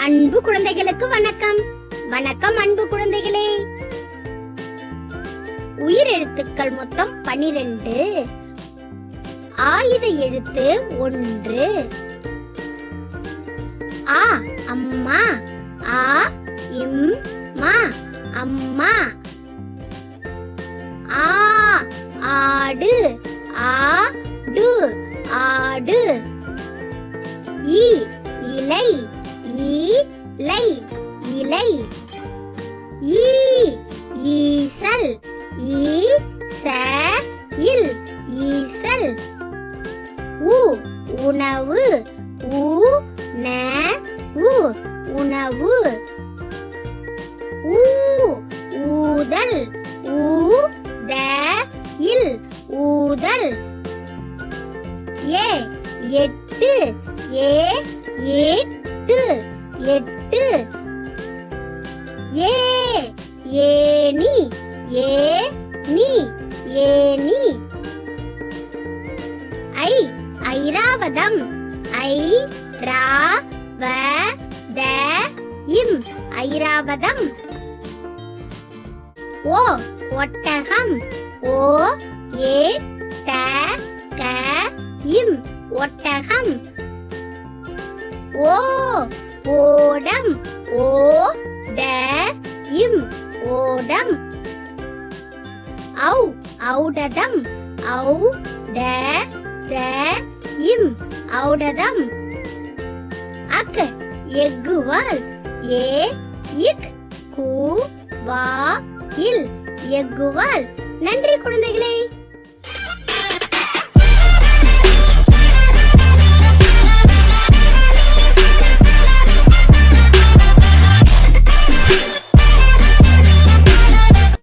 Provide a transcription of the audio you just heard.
அன்பு குழந்தைகளுக்கு வணக்கம். வணக்கம் அன்பு குழந்தைகளே. உயிர் எழுத்துக்கள் மொத்தம் பனிரெண்டு. ஆயுத எழுத்து ஒன்று. ஆ அம்மா. ஆ இம் மா அம்மா. ஆ ஆடு. ஆ டு ஆடு. இ இலை. லை இலை ஈ ஈசல் ஈ ச இல் ஈசல். உ உணவு உ ந உ உணவு. ஊ ஊதல் ஊ த இல் ஊதல். ஏ எட்டு ஏ எட்டு எட்டு. ஏ ஏனி ஏ நீ ஏனி ஐ ஐராவதம். ஐ ரா வ த இம். ஐராவதம். ஓ ஒட்டகம். ஓ ஏ ட க இம். ஒட்டகம். ஓ ஓடம். ஓ ஔ ஔடதம் ஔ ட த இம் ஔடதம் அக் எக்குவால் ஏ இக் கு வா இல் எக்குவால் நன்றி குழந்தைகளே.